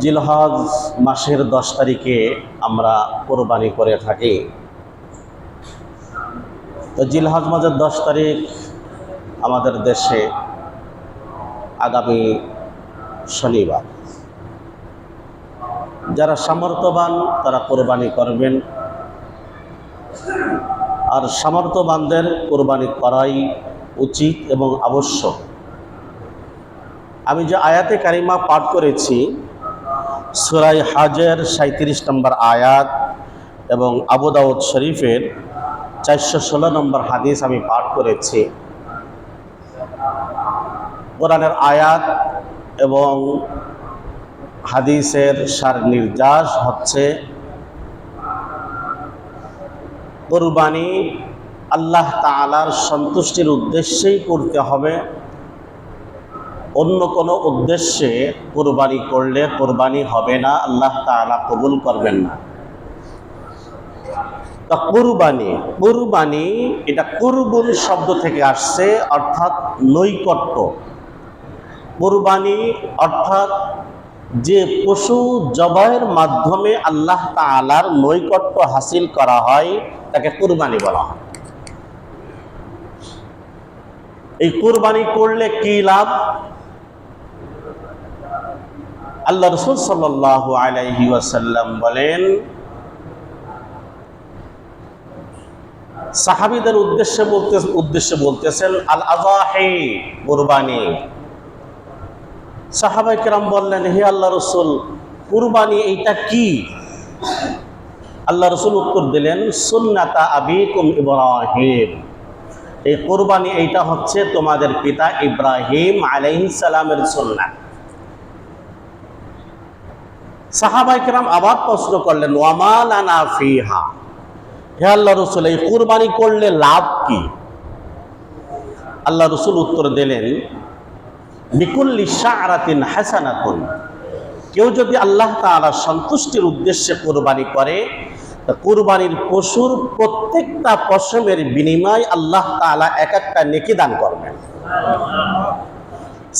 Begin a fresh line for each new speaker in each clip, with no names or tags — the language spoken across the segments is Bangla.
জিলহজ মাসের দশ তারিখে আমরা কোরবানি করে থাকি। তো জিলহজ মাসের দশ তারিখ আমাদের দেশে আগামী শনিবার। যারা সামর্থ্যবান, তারা কোরবানি করবেন। আর সামর্থ্যবানদের কোরবানি করাই উচিত এবং আবশ্যক। আমি যে আয়াতে কারিমা পাঠ করেছি সুরাই হাজের সাঁত্রিশ নম্বর আয়াত এবং আবু দাউদ শরীফের চারশো ষোলো নম্বর হাদিস আমি পাঠ করেছি। কোরআনের আয়াত এবং হাদিসের সার নির্যাস হচ্ছে, কোরবানি আল্লাহ তালার সন্তুষ্টির উদ্দেশ্যেই করতে হবে অন্য কোনো উদ্দেশ্যে কোরবানি করলে কোরবানি হবে না, আল্লাহ তাআলা কবুল করবেন না। তা কুরবানি কুরবানি এটা কুরবুল শব্দ থেকে আসছে, অর্থাৎ নৈকট্য। কুরবানি অর্থাৎ যে পশু জবাইয়ের মাধ্যমে আল্লাহ তাআলার নৈকট্য হাসিল করা হয়, তাকে কুরবানি বলা হয়। এই কুরবানি করলে কি লাভ? আল্লাহ রসুল সাল্লাহ আলাইহি ওয়াসাল্লাম বলেন, সাহাবিদের উদ্দেশ্যে বলতে, উদ্দেশ্যে বলতেছেন আল আজাহে কুরবানি। সাহাবাই কেরাম বললেন, হে আল্লাহ রসুল, কুরবানি এইটা কি? আল্লাহ রসুল উত্তর দিলেন, সুন্নাতা আবিকুম ইব্রাহিম। এই কোরবানি এইটা হচ্ছে তোমাদের পিতা ইব্রাহিম আলাইহিস সালামের সুন্নাত। সাহাবাইকরাম আবার প্রশ্ন করলেন ওয়ামাল ফিহা? হে আল্লাহ রসুল, এই কুরবানি করলে লাভ কি? আল্লাহ রসুল উত্তর দিলেন বিকুল্লি শাহরাতিন হাসানাতুন। কেউ যদি আল্লাহ তাআলা সন্তুষ্টির উদ্দেশ্যে কোরবানি করে, তা কোরবানির পশুর প্রত্যেকটা পশমের বিনিময় আল্লাহ তাআলা এক একটা নেকি দান করবেন।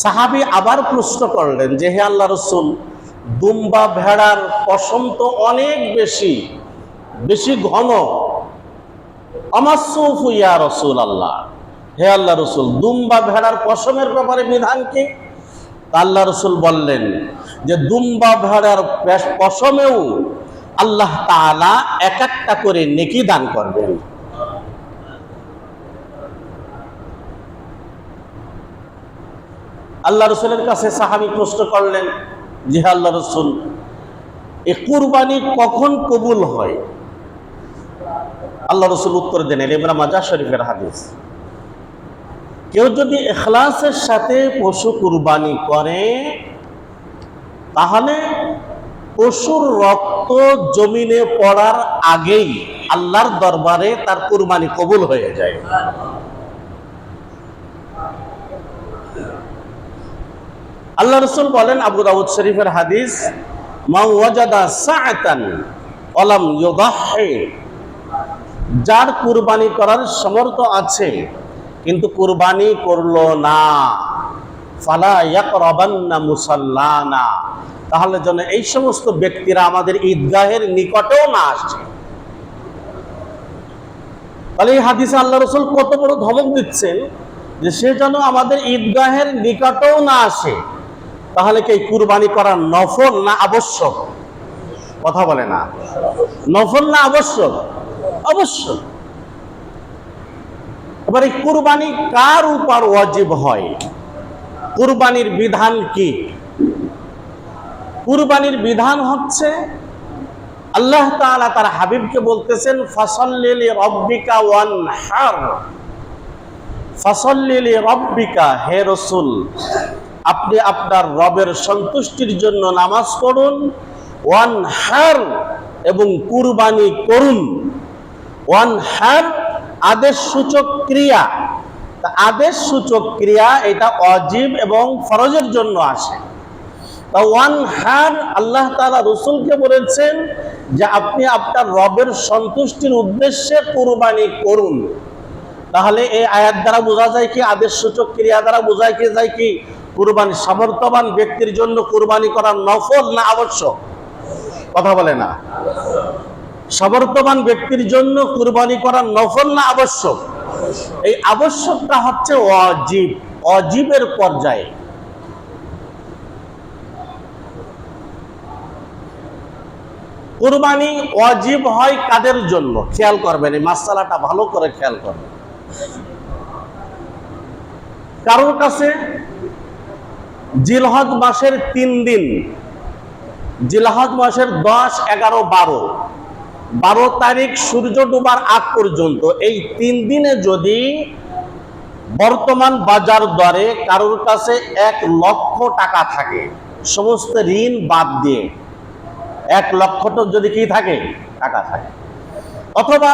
সাহাবি আবার প্রশ্ন করলেন যে, হে আল্লাহ রসুল দুম্বা ভেড়ার পশম তো অনেক বেশি বেশি ঘন। আমার সৌফ ইয়া রসুল আল্লাহ হে আল্লাহ রসুল, দুম্বা ভেড়ার পশমের ব্যাপারে বিধান কি? আল্লাহ রসুল বললেন যে, দুম্বা ভেড়ার পশমেও আল্লাহ তাআলা এক একটা করে নেকি দান করবেন। আল্লাহ রসুলের কাছে সাহাবি প্রশ্ন করলেন যে আল্লাহ রসুল, এ কুরবানি কখন কবুল হয়? আল্লাহ রসুল উত্তর দেন এবার মাজা শরীফের হাদিস। কেউ যদি এখলাসের সাথে পশু কুরবানি করে, তাহলে পশুর রক্ত জমিনে পড়ার আগেই আল্লাহর দরবারে তার কুরবানি কবুল হয়ে যায়। আল্লাহ রসুল বলেন আবু দাউদ শরীফের হাদিস যার কুরবানি করার সমর্থ আছে, কিন্তু কুরবানি করল না। ফালা তাহলে যেন এই সমস্ত ব্যক্তিরা আমাদের ঈদগাহের নিকটেও না আসে। তাহলে এই হাদিসে আল্লাহ রসুল কত বড় ধমক দিচ্ছেন যে সে যেন আমাদের ঈদগাহের নিকটেও না আসে। তাহলে কি কুরবানি করা নফল না আবশ্যক? কথা বলে না। নফল না আবশ্যক? অবশ্যক। এবার এই কুরবানি কার উপর ওয়াজিব হয়? কুরবানির বিধান কি? কুরবানির বিধান হচ্ছে আল্লাহ তাআলা তার হাবিবকে বলতেছেন ফাসাল্লিলি রব্বিকা ওয়ানহার। ফাসাল্লিলি রব্বিকা, হে রসুল। আপনি আপনার রবের সন্তুষ্টির জন্য নামাজ পড়ুন। ওয়ান হার এবং কুরবানি করুন। ওয়ান হার আদেশ সূচক ক্রিয়া। আদেশ সূচক ক্রিয়া এটা অজীব এবং ফরজের জন্য আসে। তা ওয়ান হার আল্লাহ তাআলা রসুলকে বলেছেন যে আপনি আপনার রবের সন্তুষ্টির উদ্দেশ্যে কুরবানি করুন। তাহলে এই আয়াত দ্বারা বোঝা যায় কি, আদেশ সূচক ক্রিয়া দ্বারা বোঝায় কি, যায় কি কুরবানি, সামর্থ্যবান ব্যক্তির জন্য কুরবানি করা নফল না আবশ্যক? কথা বলে না। সামর্থ্যবান ব্যক্তির জন্য কুরবানি করা নফল না আবশ্যক? এই আবশ্যকটা হচ্ছে অজীব অজীবের পর্যায়ে। কুরবানি অজীব হয় কাদের জন্য? খেয়াল করবেন, এই মাসালাটা ভালো করে খেয়াল করবেন। কারোর কাছে জিলহজ মাসের তিন দিন। জিলহজ মাসের দশ, এগারো, বারো। বারো তারিখ সূর্য ডুবার আগ পর্যন্ত। এই তিন দিনে যদি বর্তমান বাজার দরে কারোর কাছে এক লক্ষ টাকা থাকে, সমস্ত ঋণ বাদ দিয়ে এক লক্ষটা যদি কি থাকে, টাকা থাকে। অথবা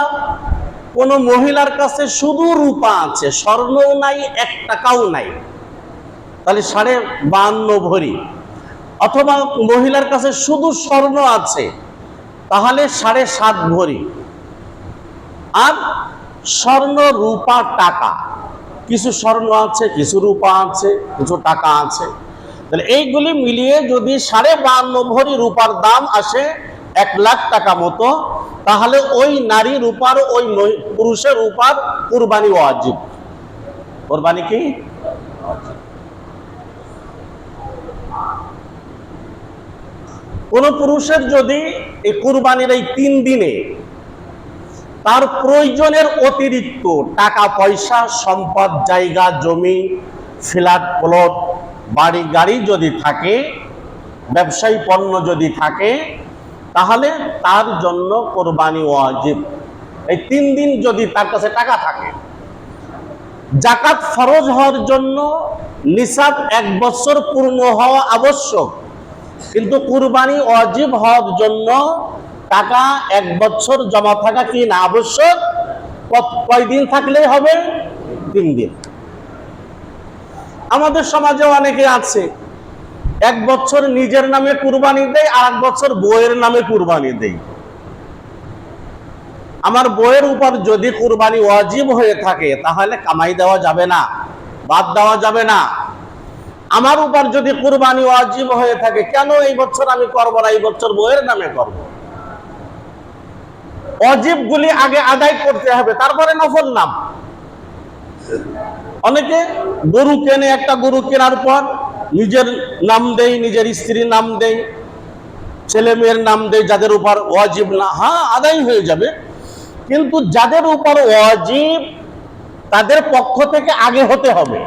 কোনো মহিলার কাছে শুধু রূপা আছে, স্বর্ণও নাই, এক টাকাও নাই। তাহলে সাড়ে বান্ন ভরি। অথবা মহিলার কাছে শুধু স্বর্ণ আছে, তাহলে সাড়ে সাত ভরি। আর স্বর্ণ রূপা টাকা। কিছু স্বর্ণ আছে, কিছু রূপা আছে, কিছু টাকা আছে। তাহলে এইগুলি মিলিয়ে যদি সাড়ে বান্ন ভরি রূপার দাম আসে এক লাখ টাকা মতো, তাহলে ওই নারী রূপার, ওই পুরুষের রূপার কুরবানি ওয়াজিব। কোরবানি কি? কোন পুরুষের যদি এই কুরবানির এই তিন দিনে তার প্রয়োজনের অতিরিক্ত টাকা, পয়সা, সম্পদ, জায়গা, জমি, ফ্ল্যাট, প্লট, বাড়ি, গাড়ি যদি থাকে, ব্যবসায়ী পণ্য যদি থাকে, তাহলে তার জন্য কোরবানি ওয়াজিব। এই তিন দিন যদি তার কাছে টাকা থাকে, জাকাত ফরজ হওয়ার জন্য নিসাব এক বছর পূর্ণ হওয়া আবশ্যক। কিন্তু কুরবানি অজীব হওয়ার জন্য টাকা এক বছর জমা থাকা কি না আবশ্যক? কয়দিন থাকলেই হবে? তিন দিন। আমাদের সমাজে অনেকে আছে, এক বছর নিজের নামে কুরবানি দেয় আর এক বছর বইয়ের নামে কুরবানি দেয়। আমার বইয়ের উপর যদি কুরবানি ওয়াজিব হয়ে থাকে, তাহলে কামাই দেওয়া যাবে না, বাদ দেওয়া যাবে না। আমার উপর যদি কুরবানি ওয়াজিব হয়ে থাকে, কেন এই বছর আমি করব না? এই বছর বইয়ের নামে করব। অজিব গুলি আগে আদায় করতে হবে, তারপরে নফল নাম। অনেকে গরু কেনে, একটা গরু কেনার পর নিজের নাম দেই, নিজের স্ত্রীর নাম দেই, ছেলে মেয়ের নাম দেই, যাদের উপর ওয়াজিব না হ্যাঁ আদায় হয়ে যাবে। কিন্তু যাদের উপর ওয়াজিব, তাদের পক্ষ থেকে আগে হতে হবে।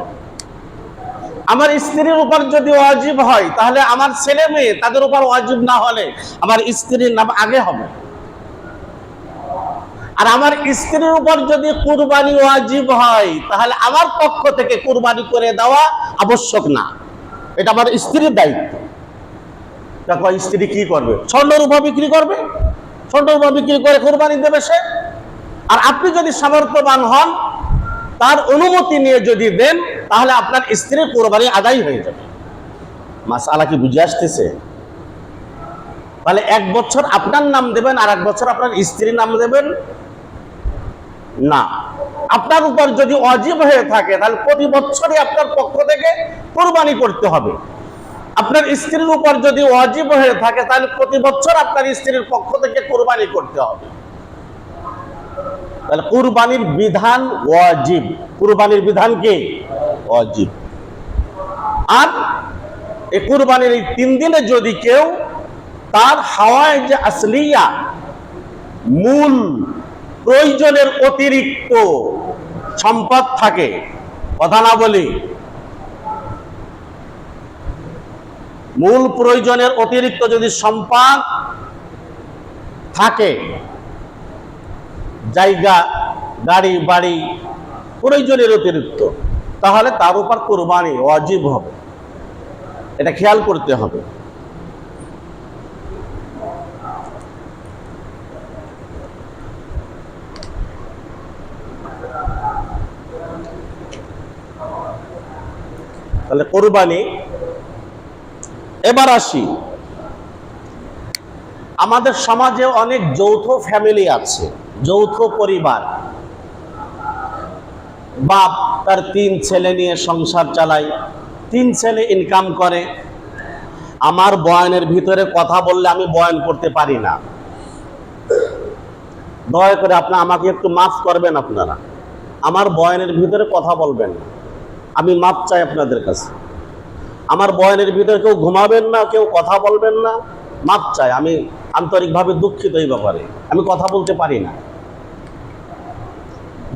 আমার স্ত্রীর উপর যদি ওয়াজিব হয়, তাহলে আমার ছেলে মেয়ে তাদের উপর ওয়াজিব না হলে আমার স্ত্রীর নাম আগে হবে। আর আমার স্ত্রীর উপর যদি কুরবানি ওয়াজিব হয়, তাহলে আমার পক্ষ থেকে কুরবানি করে দেওয়া আবশ্যক না। এটা আমার স্ত্রীর দায়িত্ব। দেখো স্ত্রী কি করবে? স্বর্ণ রূপা বিক্রি করবে? স্বর্ণ রূপা বিক্রি করে কোরবানি দেবে সে? আর আপনি যদি সামর্থ্যবান হন, তার অনুমতি নিয়ে যদি দেন তাহলে আপনার স্ত্রীর কোরবানি আদায় হয়ে যাবে। মাস আলা কি বুঝে আসতেছে? তাহলে এক বছর আপনার নাম দেবেন আর এক বছর আপনার স্ত্রীর নাম দেবেন? না। আপনার উপর যদি অজীব হয়ে থাকে, তাহলে প্রতি বছরই আপনার পক্ষ থেকে কোরবানি করতে হবে। আপনার স্ত্রীর উপর যদি অজীব হয়ে থাকে, তাহলে প্রতি বছর আপনার স্ত্রীর পক্ষ থেকে কোরবানি করতে হবে। তাহলে কুরবানির বিধান ওয়াজিব কুরবানির বিধান কি? ওয়াজিব আর এই কুরবানির এই তিন দিনে যদি কেউ তার হাওয়ায় যে আসলিয়া মূল প্রয়োজনের অতিরিক্ত সম্পদ থাকে, কথা না বলি, মূল প্রয়োজনের অতিরিক্ত যদি সম্পদ থাকে, জায়গা, গাড়ি, বাড়ি, প্রয়োজনের অতিরিক্ত। তাহলে তার উপর কোরবানি অজীব হবে। এটা খেয়াল করতে হবে। তাহলে কোরবানি। এবার আসি। আমাদের সমাজে অনেক যৌথ ফ্যামিলি আছে, যৌথ পরিবার। বাপ তার তিন ছেলে নিয়ে সংসার চালাই তিন ছেলে ইনকাম করে। আমার বয়ানের ভিতরে কথা বললে আমি বয়ান করতে পারি না। দয়া করে আপনি আমাকে একটু মাফ করবেন আপনারা। আমার বয়ানের ভিতরে কথা বলবেন না। আমি মাপ চাই আপনাদের কাছে। আমার বয়ানের ভিতরে কেউ ঘুমাবেন না, কেউ কথা বলবেন না। মাপ চাই, আমি আন্তরিকভাবে দুঃখিত এই ব্যাপারে। আমি কথা বলতে পারি না।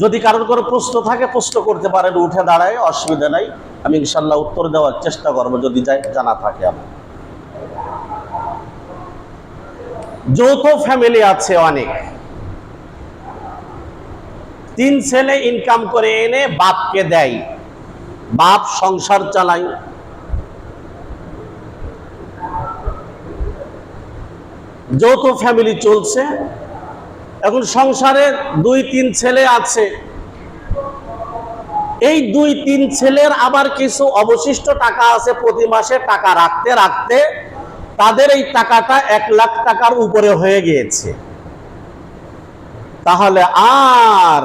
যদি কারোর কোনো প্রশ্ন থাকে, প্রশ্ন করতে পারেন, উঠে দাঁড়ায়, অসুবিধা নাই। আমি ইনশাল্লাহ উত্তর দেওয়ার চেষ্টা করব, যদি জানা থাকে আমার। যৌথ ফ্যামিলি আছে অনেক। তিন ছেলে ইনকাম করে এনে বাপকে দেয়। বাপ সংসার চালায়। যৌথ ফ্যামিলি চলছে। এখন সংসারে দুই, তিন ছেলে আছে। এই দুই, তিন ছেলের আবার কিছু অবশিষ্ট টাকা আছে প্রতি মাসে টাকা রাখতে রাখতে তাদের এই টাকাটা এক লাখ টাকার উপরে হয়ে গিয়েছে। তাহলে আর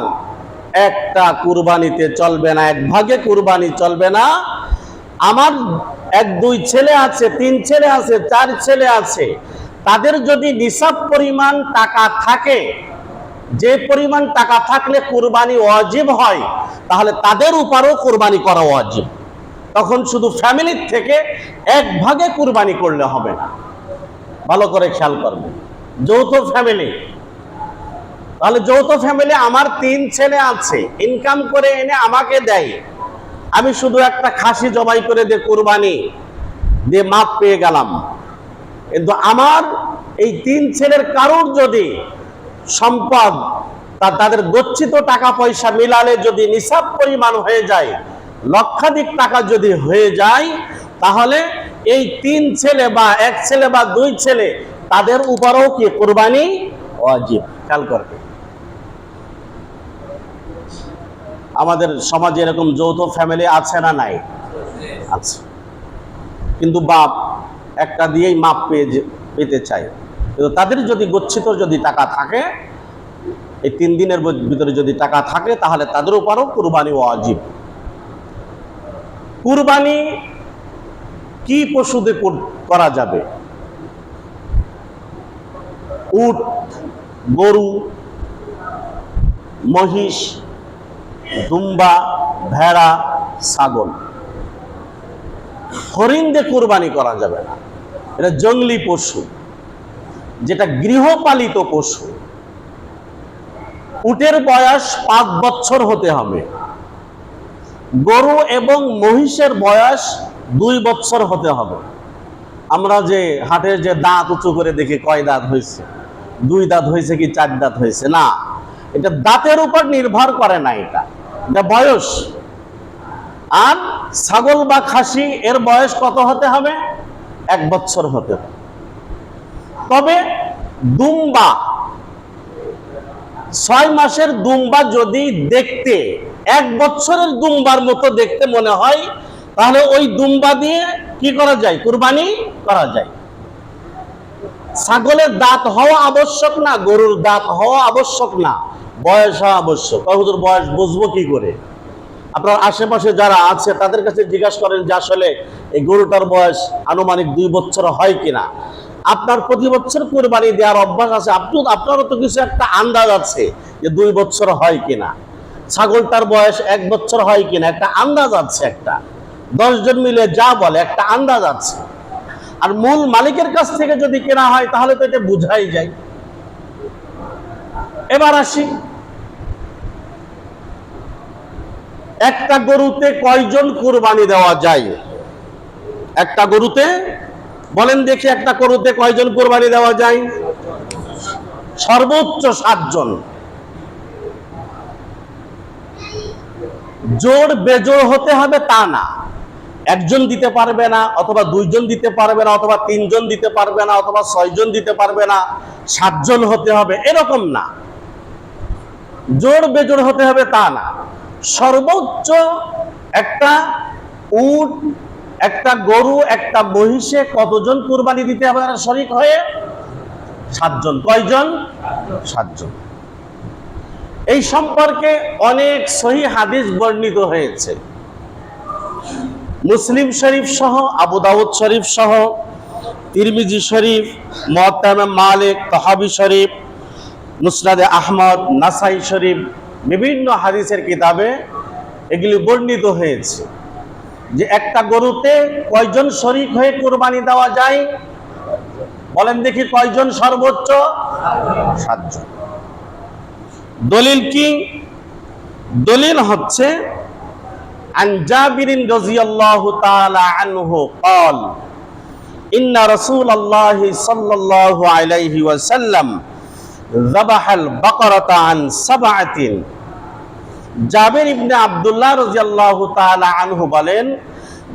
একটা কুরবানিতে চলবে না, এক ভাগে কুরবানি চলবে না। আমার এক, দুই ছেলে আছে, তিন ছেলে আছে, চার ছেলে আছে। তাদের যদি নিসাব পরিমাণ টাকা থাকে, যে পরিমাণ টাকা থাকলে কুরবানি ওয়াজিব হয়, তাহলে তাদের উপরও কুরবানি করা ওয়াজিব। তখন শুধু ফ্যামিলির থেকে এক ভাগে কুরবানি করলে হবে না। ভালো করে খেয়াল করবেন যৌথ ফ্যামিলি। তাহলে যৌথ ফ্যামিলি, আমার তিন ছেলে আছে ইনকাম করে এনে আমাকে দেয়। আমি শুধু একটা খাসি জবাই করে দিয়ে কুরবানি, দিয়ে মাপ পেয়ে গেলাম। কিন্তু আমার এই তিন ছেলের কারোর যদি সম্পদ তা তাদের গচ্ছিত টাকা পয়সা মিলালে যদি নিসাব পরিমাণ হয়ে যায়, লক্ষাধিক টাকা যদি হয়ে যায়, তাহলে এই তিন ছেলে বা এক ছেলে বা দুই ছেলে তাদের উপরেও কি কোরবানি অজীব খেয়াল করবে। আমাদের সমাজে এরকম যৌথ ফ্যামিলি আছে না নাই? আছে। কিন্তু বাপ একটা দিয়েই মাপ পেয়ে পেতে চায় কিন্তু তাদের যদি গচ্ছিত যদি টাকা থাকে, এই তিন দিনের ভিতরে যদি টাকা থাকে, তাহলে তাদের উপরও কুরবানি ওয়াজিব। কুরবানি কি পশুতে কর- করা যাবে? উট, গরু, মহিষ, দুম্বা, ভেড়া, ছাগল। হরিণ দিয়ে কুরবানি করা যাবে না। এটা জঙ্গলি পশু, যেটা গৃহপালিত পশু। উটের বয়স পাঁচ বছর হতে হবে। গরু এবং মহিষের বয়স দুই বছর হতে হবে। আমরা যে হাটের যে দাঁত উঁচু করে দেখি, কয় দাঁত হয়েছে? দুই দাঁত হয়েছে কি চার দাঁত হয়েছে? না, এটা দাঁতের উপর নির্ভর করে না এটা। এটা বয়স। আর ছাগল বা খাসি এর বয়স কত হতে হবে? এক বছর হতে হবে। তবে দুম্বা, ছয় মাসের দুম্বা যদি দেখতে, এক বছরের দুম্বার মতো দেখতে মনে হয়, তাহলে ওই দুম্বা দিয়ে কি করা যায়? কুরবানি করা যায়। ছাগলের দাঁত হওয়া আবশ্যক না? গরুর দাঁত হওয়া আবশ্যক না? বয়স হওয়া আবশ্যক। বয়স বুঝব কি করে? আপনার আশেপাশে যারা আছে, তাদের কাছে জিজ্ঞাসা করেন যে আসলে এই গরুটার বয়স আনুমানিক দুই বছর হয় কিনা। আপনার প্রতি বছর কোরবানি দেওয়ার অভ্যাস আছে। আপনি, আপনারও তো কিছু একটা আন্দাজ আছে যে দুই বছর হয় কিনা। ছাগলটার বয়স এক বছর হয় কিনা, একটা আন্দাজ আছে একটা। দশজন মিলে যা বলে, একটা আন্দাজ আছে। আর মূল মালিকের কাছ থেকে যদি কেনা হয়, তাহলে তো এটা বুঝাই যায়। এবার আসি। একটা গরুতে কয়জন কুরবানি দেওয়া যায়? একটা গরুতে? বলেন দেখি একটা গরুতে কয়জন কুরবানি দেওয়া যায়? সর্বোচ্চ সাতজন। জোর বেজোড় হতে হবে তা না। একজন দিতে পারবে না, অথবা দুইজন দিতে পারবে না, অথবা তিনজন দিতে পারবে না, অথবা ছয়জন দিতে পারবে না, সাতজন হতে হবে, এরকম না। জোর বেজোড় হতে হবে তা না। সর্বোচ্চ একটা উট, একটা গরু, একটা মহিষে কতজন কুরবানি দিতে তারা শরিক হয়ে? সাতজন। কয়জন? সাতজন। এই সম্পর্কে অনেক সহি হাদিস বর্ণিত হয়েছে। মুসলিম শরীফ সহ, আবু দাউদ শরীফ সহ, তিরমিজি শরীফ মহাত্তাম মালিক, তহাবি শরীফ, মুসনাদে আহমদ, নাসাই শরীফ বিভিন্ন হাদিসের কিতাবে এগুলি বর্ণিত হয়েছে যে একটা গরুতে কয়জন শরিক হয়ে কোরবানি দেওয়া যায় বলেন দেখি কয়জন সর্বোচ্চ সাতজন দলিল কি দলিল হচ্ছে عن جابر رضي الله تعالى عنه قال إن رسول الله صلى الله عليه وسلم জাবাহাল বাকরাতা আন সাবাআতিন। জাবের ইবনে আব্দুল্লাহ রাদিয়াল্লাহু তাআলা আনহু বলেন,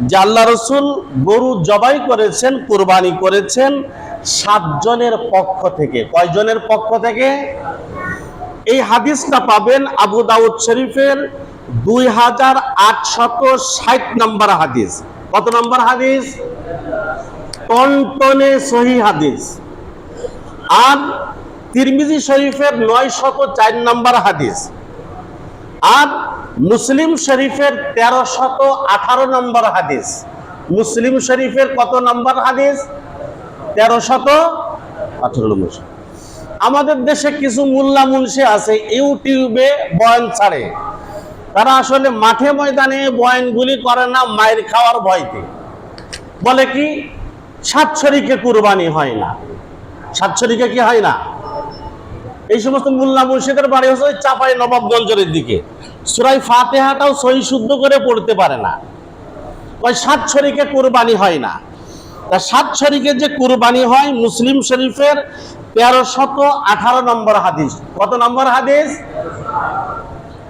যে আল্লাহ রসুল গরু জবাই করেছেন, কোরবানি করেছেন সাতজনের পক্ষ থেকে। কয়জনের পক্ষ থেকে? এই হাদিসটা পাবেন আবু দাউদ শরীফের দুই হাজার আটশত ষাট নম্বর হাদিস। কত নম্বর হাদিস? টনটনে সহি হাদিস। আর তিরমিজি শরীফের নয় শত চার নম্বর হাদিস। আর মুসলিম শরীফের তেরো শত আঠারো নম্বর হাদিস। মুসলিম শরীফের কত নম্বর হাদিস? তেরো শত আঠারো নম্বর। আমাদের দেশে কিছু মোল্লা মুন্সি আছে, ইউটিউবে বয়ান ছাড়ে। তারা আসলে মাঠে ময়দানে বয়ানগুলি করে না, মায়ের খাওয়ার ভয়তে। বলে কি সাতছরিকে কুরবানি হয় না। সাতছরিকে কি হয় না? এই সমস্ত মোল্লা মুর্শিদের বাড়ি হচ্ছে চাপাই নবাবগঞ্জের দিকে। সুরাই ফাতেহাটাও সহি শুদ্ধ করে পড়তে পারে না। ওই সাত শরিকে কুরবানি হয় না। তা সাত শরিকে যে কুরবানি হয় মুসলিম শরীফের তেরো শত আঠারো নম্বর হাদিস। কত নম্বর হাদিস?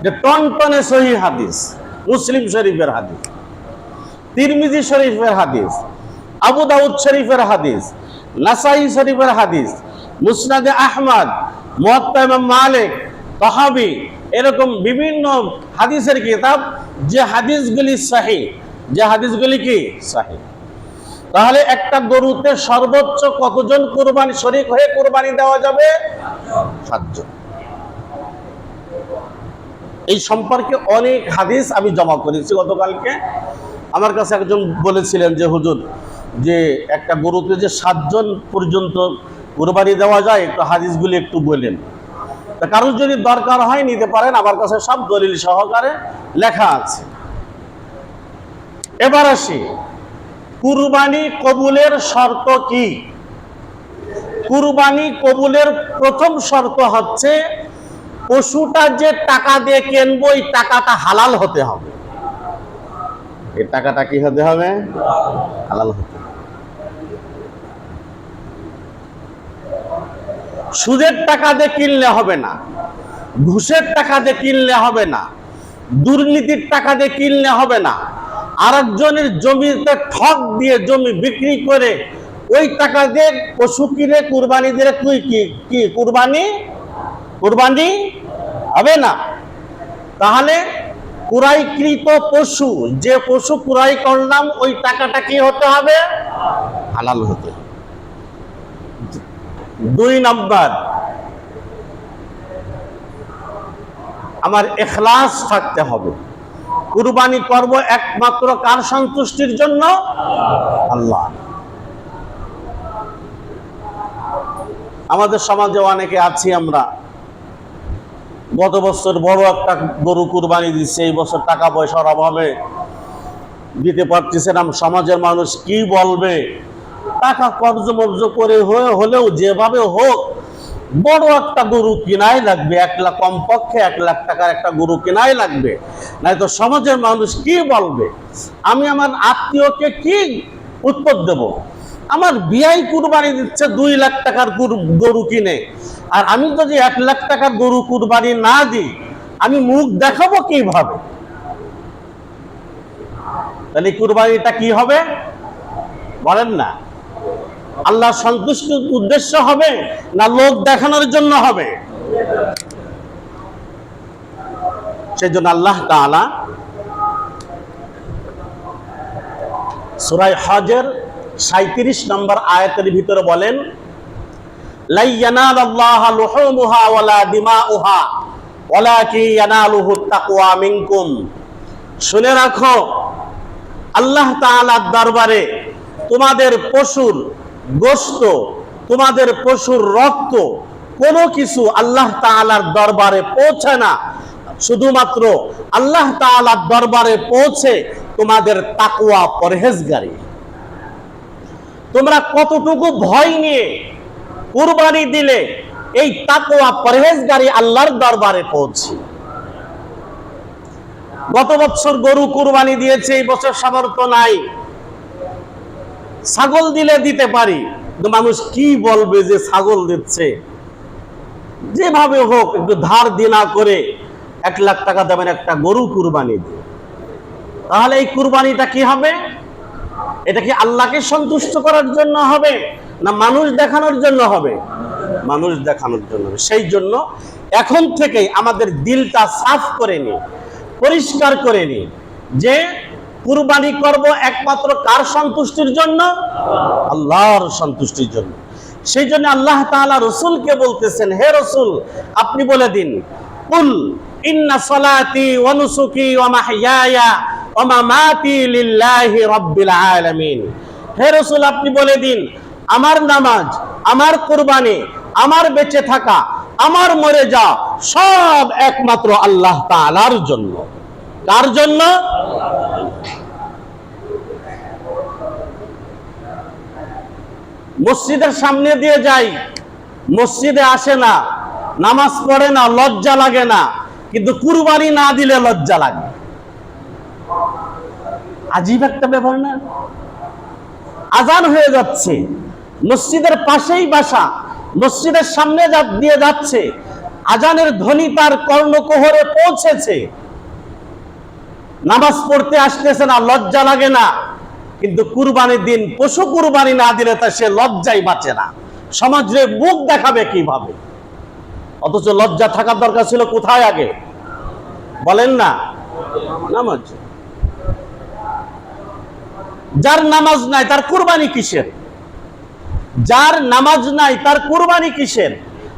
যে টনটনে সহি হাদিস, মুসলিম শরীফের হাদিস। তিরমিজি শরীফের হাদিস, আবু দাউদ শরীফের হাদিস, নাসাই শরীফের হাদিস, মুসনাদে আহমদ মালিক, তহাবি, এরকম বিভিন্ন হাদিসের কিতাব, যে হাদিসগুলি সাহি, যে হাদিসগুলি কি? সাহি। তাহলে একটা গরুতে সর্বোচ্চ কতজন কোরবানি, শরিক হয়ে কোরবানি দেওয়া যাবে? সাতজন। এই সম্পর্কে অনেক হাদিস আমি জমা করেছি গতকালকে। আমার কাছে একজন বলেছিলেন যে, হুজুর, যে একটা গরুতে যে সাতজন পর্যন্ত কোরবানি দেওয়া যায়, একটু হাদিসগুলি একটু বলেন। তা কারোর যদি দরকার হয় নিতে পারেন, আমার কাছে সব দলিল সহকারে লেখা আছে। এবার আসি, কুরবানি কবুলের শর্ত কি? কুরবানি কবুলের প্রথম শর্ত হচ্ছে, পশুটা যে টাকা দিয়ে কিনবো ওই টাকাটা হালাল হতে হবে। এই টাকাটা কি হতে হবে? হালাল হতে হবে। সুদের টাকা দিয়ে কিনলে হবে না, ঘুষের টাকা দিয়ে কিনলে হবে না, দুর্নীতির টাকা দিয়ে কিনলে হবে না, আরেকজনের জমিতে ঠক দিয়ে জমি বিক্রি করে ওই টাকা দিয়ে পশু কিনে কুরবানি দিলে তুই কি কি কুরবানি? কুরবানি হবে না। তাহলে কুরাইকৃত পশু, যে পশু কুরাই করলাম ওই টাকাটা কি হতে হবে? হালাল হতে। দুই নাম্বার, আমার এখলাস থাকতে হবে। কুরবানি করব একমাত্র কার সন্তুষ্টির জন্য? আল্লাহ। আমাদের সমাজে অনেকে আছি আমরা। গত বছর বড় একটা গরু কুরবানি দিচ্ছে, এই বছর টাকা পয়সার অভাবে দিতে পারতেছে না। সমাজের মানুষ কি বলবে? টাকা কর্জ মর্জ করে হয়ে হলেও যেভাবে হোক, বড় একটা গরু কিনাই লাগবে, এক লাখ কমপক্ষে এক লাখ টাকার একটা গরু কিনাই লাগবে। নয়তো সমাজের মানুষ কি বলবে? আমি আমার আত্মীয়কে কি উত্তর দেব? আমার বিয়াই কুরবানি দিচ্ছে দুই লাখ টাকার গরু কিনে। আর আমি যদি এক লাখ টাকার গরু কুরবানি না দিই, আমি মুখ দেখাবো কীভাবে? তাহলে কুরবানিটা কি হবে? বলেন না। আল্লাহ সন্তুষ্টির উদ্দেশ্য হবে না লোক দেখানোর জন্য হবে? সেই জন্য আল্লাহ তাআলা সুরাই হজের সাঁত্রিশ নম্বর আয়াতের ভিতরে বলেন শুনে রাখো, আল্লাহ তাআলার দরবারে তোমাদের পশুর গোশত তোমাদের পশুর রক্ত, কোনো কিছু আল্লাহ তাআলার দরবারে পৌঁছে না। শুধুমাত্র আল্লাহ তাআলার দরবারে পৌঁছে তোমাদের তাকওয়া পরহেজগারি। তোমরা কতটুকু ভয় নিয়ে কুরবানি দিলে, এই তাকওয়া পরহেজগারি আল্লাহর দরবারে পৌঁছে। গত বছর গরু কুরবানি দিয়েছে, এই বছর সামর্থ্য নাই। ছাগল দিলে দিতে পারি। কিন্তু মানুষ কি বলবে যে ছাগল দিচ্ছে? যেভাবে হোক, একটু ধার দিনা করে এক লাখ টাকা দেবেন একটা গরু কুরবানি দিয়ে। তাহলে এই কুরবানিটা কি হবে? এটা কি আল্লাহকে সন্তুষ্ট করার জন্য হবে? না মানুষ দেখানোর জন্য হবে? মানুষ দেখানোর জন্য হবে। সেই জন্য এখন থেকেই আমাদের দিলটা সাফ করে নি পরিষ্কার করে নি যে কুরবানি করব একমাত্র কার সন্তুষ্টির জন্য? আল্লাহর সন্তুষ্টির জন্য। সেই জন্য আল্লাহ তাআলা রসুলকে বলতেছেন, হে রসুল, আপনি বলে দিন, কুল ইন্না সলাতি ওয়া নুসুকি ওয়া মাহইয়ায়া ওয়া মামাতি লিল্লাহি রাব্বিল আলামিন। হে রসুল, আপনি বলে দিন, আমার নামাজ, আমার কুরবানি, আমার বেঁচে থাকা, আমার মরে যা সব একমাত্র আল্লাহ তাআলার জন্য। কার জন্য? মসজিদের সামনে দিয়ে যাই, মসজিদে আসে না, নামাজ পড়ে না, লজ্জা লাগে না, কিন্তু কুরবানি না দিলে লজ্জা লাগে। আজীব একটা ব্যাপার না? আজান হয়ে যাচ্ছে, মসজিদের পাশেই বাসা, মসজিদের সামনে দিয়ে যাচ্ছে, আজানের ধ্বনি তার কর্ণকোহরে পৌঁছেছে। নামাজ পড়তে আসতেছে না, লজ্জা লাগে না। কিন্তু কুরবানির দিন পশু কুরবানি না দিলে তা সে লজ্জাই বাঁচে না। সমাজে মুখ দেখাবে কীভাবে? অথচ লজ্জা থাকার দরকার ছিল কোথায় আগে? বলেন না। নামাজ। যার নামাজ নাই তার কুরবানি কিসের? যার নামাজ নাই তার কুরবানি কিসের?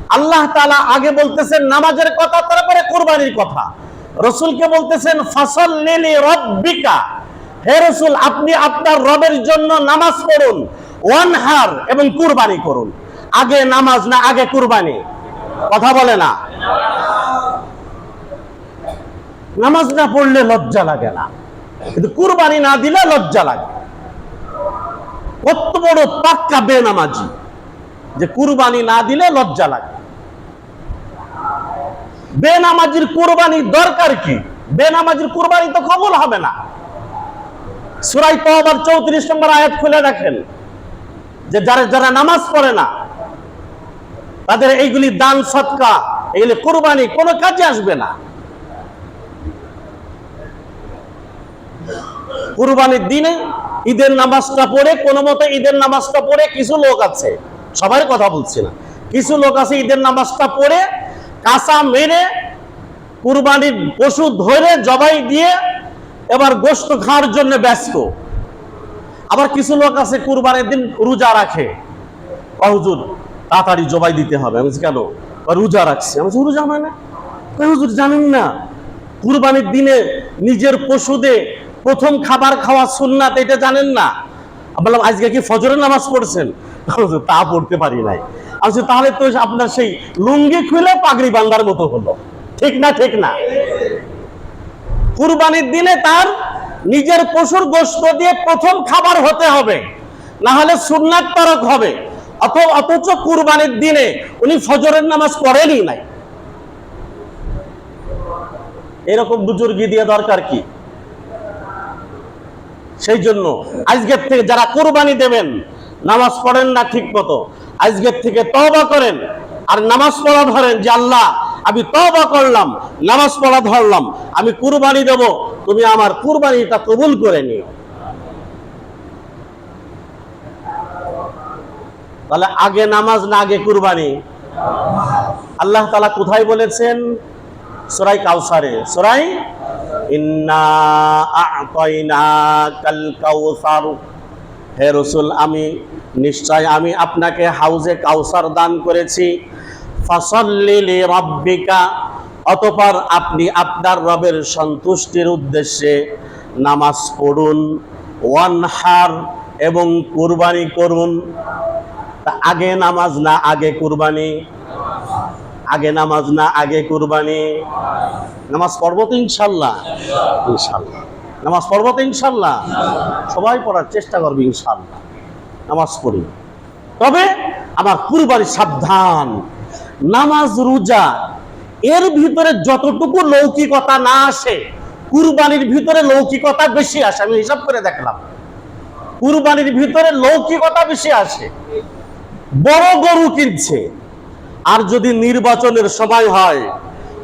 আল্লাহ তাআলা আগে বলতেছেন নামাজের কথা, তারপরে কুরবানির কথা। রসুলকে বলতেছেন ফসল লিলি রব্বিকা। হে রসুল, আপনি আপনার রবের জন্য নামাজ পড়ুন, ওয়ান হার এবং কুরবানি করুন। আগে নামাজ না আগে কুরবানি? কথা বলে না। নামাজ না পড়লে লজ্জা লাগে না। কিন্তু কুরবানি না দিলে লজ্জা লাগে। কত বড় পাক্কা বেনামাজি যে কুরবানি না দিলে লজ্জা লাগে। বেনামাজির কুরবানি দরকার কি? বেনামাজির কুরবানি তো কবুল হবে না। সুরাই তওবার চৌত্রিশ নম্বর আয়াত খুলে দেখেন যে যারা যারা নামাজ পড়ে না, তাদের এইগুলি দান সৎকা এগুলি কুরবানি, কোনো কাজে আসবে না। কুরবানির দিনে ঈদের নামাজটা পড়ে, কোনো মতে ঈদের নামাজটা পড়ে কিছু লোক আছে সবার কথা বলছি না। কিছু লোক আছে ঈদের নামাজটা পড়ে, কাঁচা মেরে কুরবানির পশু ধরে জবাই দিয়ে এবার গোস্ত খাওয়ার জন্য ব্যস্ত। আবার কিছু লোক আছে কুরবানির দিন রোজা রাখে। হুজুর তাড়াতাড়ি জবাই দিতে হবে। আমি কেন? রোজা রাখছি। আমি রোজা মানে? কয়, হুজুর জানেন না কুরবানির দিনে নিজের পশুদে প্রথম খাবার খাওয়া সুন্নাত এটা জানেন না? বললাম আজকে কি ফজরের নামাজ পড়ছেন? তা পড়তে পারি নাই। আমি তাহলে তো আপনার সেই লুঙ্গি খুলে পাগড়ি বান্দার মতো হলো। ঠিক না ঠিক না। কুরবানির দিনে তার নিজের পশুর গোস্ত দিয়ে প্রথম খাবার হতে হবে। না হলে সুন্নাত হবে। অথ- অথচ কুরবানির দিনে উনি ফজরের নামাজ পড়েনই নাই। এরকম বুজুর্গি দিয়ে দরকার কি? সেই জন্য আজকের থেকে যারা কোরবানি দেবেন, নামাজ পড়েন না ঠিক মতো আজকের থেকে তওবা করেন। আর নামাজ পড়া ধরেন যে আল্লাহ আমি তওবা করলাম, নামাজ পড়া ধরলাম, আমি কুরবানি দেব, তুমি আমার কুরবানিটা কবুল করে নিও। তাহলে আগে নামাজ না আগে কুরবানি? আল্লাহ তালা কোথায় বলেছেন? সরাই কাউসারে। সরাই হে রসুল, আমি, নিশ্চয় আমি আপনাকে হাউজে কাউসার দান করেছি। অতঃপর আপনি আপনার রবের সন্তুষ্টির উদ্দেশ্যে নামাজ পড়ুন ওয়ানহার এবং কুরবানি করুন। তা আগে নামাজ না আগে কুরবানি? আগে নামাজ না আগে কুরবানি? নামাজ পড়ব তো ইনশাল্লাহ? ইনশাল্লাহ। নামাজ পড়ব তো ইনশাল্লাহ? সবাই পড়ার চেষ্টা করবে ইনশাল্লাহ। নামাজ পড়ি। তবে আমার কুরবানি সাবধান। নামাজ, রোজা, এর ভিতরে যতটুকু লৌকিকতা না আসে, কুরবানির ভিতরে লৌকিকতা বেশি আসে, আমি হিসাব করে দেখলাম। কুরবানির ভিতরে লৌকিকতা বেশি আসে, বড় গরু কিনছে, আর যদি নির্বাচনের সময় হয়,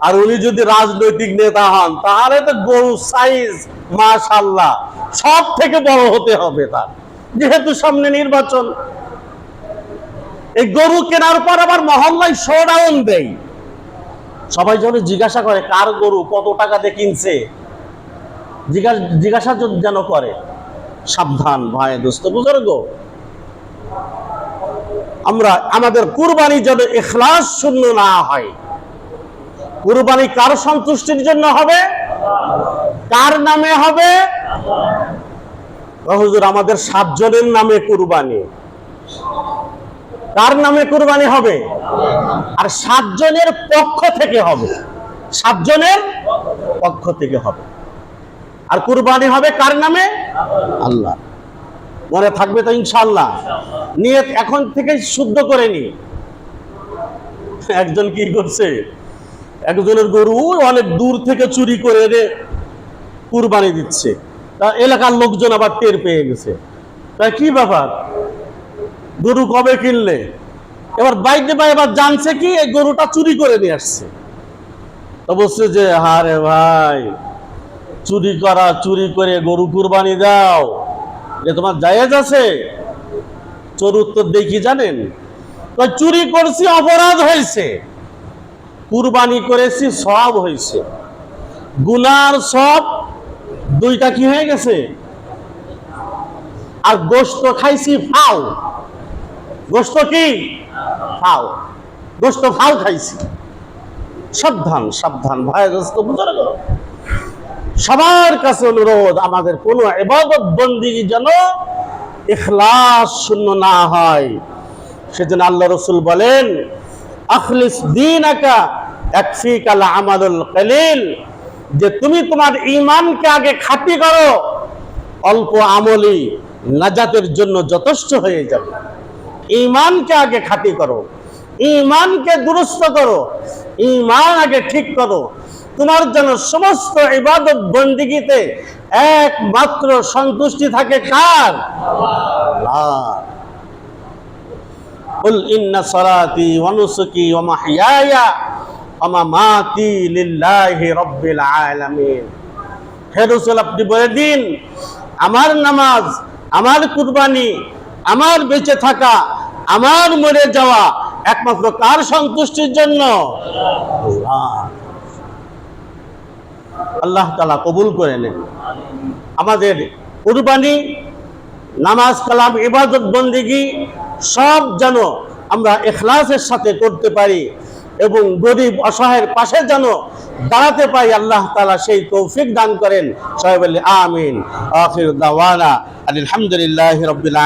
আর উনি যদি রাজনৈতিক নেতা হন, তাহলে তো গরু সাইজ মাশাল্লাহ সব থেকে বড় হতে হবে তার। যেহেতু সামনে নির্বাচন এই গরু কেনার পর আবার মহল্লায় শোডাউন দেয় সবাই যখন জিজ্ঞাসা করে, কার গরু? কত টাকা দিয়ে কিনছে? জিজ্ঞাসা যেন করে, সাবধান ভাই, দোস্ত বুজুর্গ আমরা, আমাদের কুরবানি যেন ইখলাস শূন্য না হয়। কুরবানি কার সন্তুষ্টির জন্য হবে? কার নামে হবে? হুজুর, আমাদের সাতজনের নামে কুরবানি। কার নামে কুরবানি হবে? আর সাতজনের পক্ষ থেকে হবে। সাতজনের পক্ষ থেকে হবে। আর কুরবানি হবে কার নামে? আল্লাহ। মনে থাকবে তো ইনশাল্লাহ নিয়ে এখন থেকে শুদ্ধ করে নি একজন কি করছে? একজনের গরু অনেক দূর থেকে চুরি করে রে কুরবানি দিচ্ছে। তা এলাকার লোকজন আবার টের পেয়ে গেছে। তাই কি ব্যাপার? গরু কবে কিনলে? এবার বাইকে বা এবার জানছে কি, এই গরুটা চুরি করে নিয়ে আসছে। বলছে যে, হারে ভাই, চুরি করা, চুরি করে গরু কুরবানি দাও। যে তোমার জায়েজ আছে? চোর উত্তর কি জানেন? চুরি করছি, অপরাধ হয়েছে। কুরবানি করেছি, সব হয়েছে। গুনার সব, দুইটা কি হয়ে গেছে? আর গোস্ত খাইছি, ফাও। গোস্ত কি? ফাও। গোস্ত ফাও খাইছি। সাবধান সাবধান। ভাই, দোস্ত বুঝতে সবার কাছে অনুরোধ, আমাদের কোনো এবাদত বন্দিগি যেন ইখলাস শূন্য না হয়। সেজন্য আল্লাহ রসুল বলেন, আখলিস দিন আকা একফিকাল আমাদুল কালিল। যে তুমি তোমার ইমানকে আগে খাতি করো, অল্প আমলি নাজাতের জন্য যথেষ্ট হয়ে যাবে। ইমানকে আগে খাতি করো ইমানকে দুরস্ত করো ইমান আগে ঠিক করো তোমার যেন সমস্ত ইবাদত বন্দিগিতে একমাত্র সন্তুষ্টি থাকে কার আল্লাহর। قل إن صلاتي ونسكي ومحياي ومماتي لله رب العالمين হে রসুল আপনি বলে দিন আমার নামাজ আমার কুরবানি আমার বেঁচে থাকা, আমার মরে যাওয়া একমাত্র কার সন্তুষ্টির জন্য। আল্লাহ। তালা কবুল করে নেন। আমাদের কুরবানি, নামাজ কালাম, ইবাদত বন্দিগি সব যেন আমরা এখলাসের সাথে করতে পারি এবং গরিব, অসহায়ের পাশে যেন দাঁড়াতে পারি, আল্লাহ তালা সেই তৌফিক দান করেন। সবাই বলে, আমিন। দাওয়ানা আলহামদুলিল্লাহ রবিল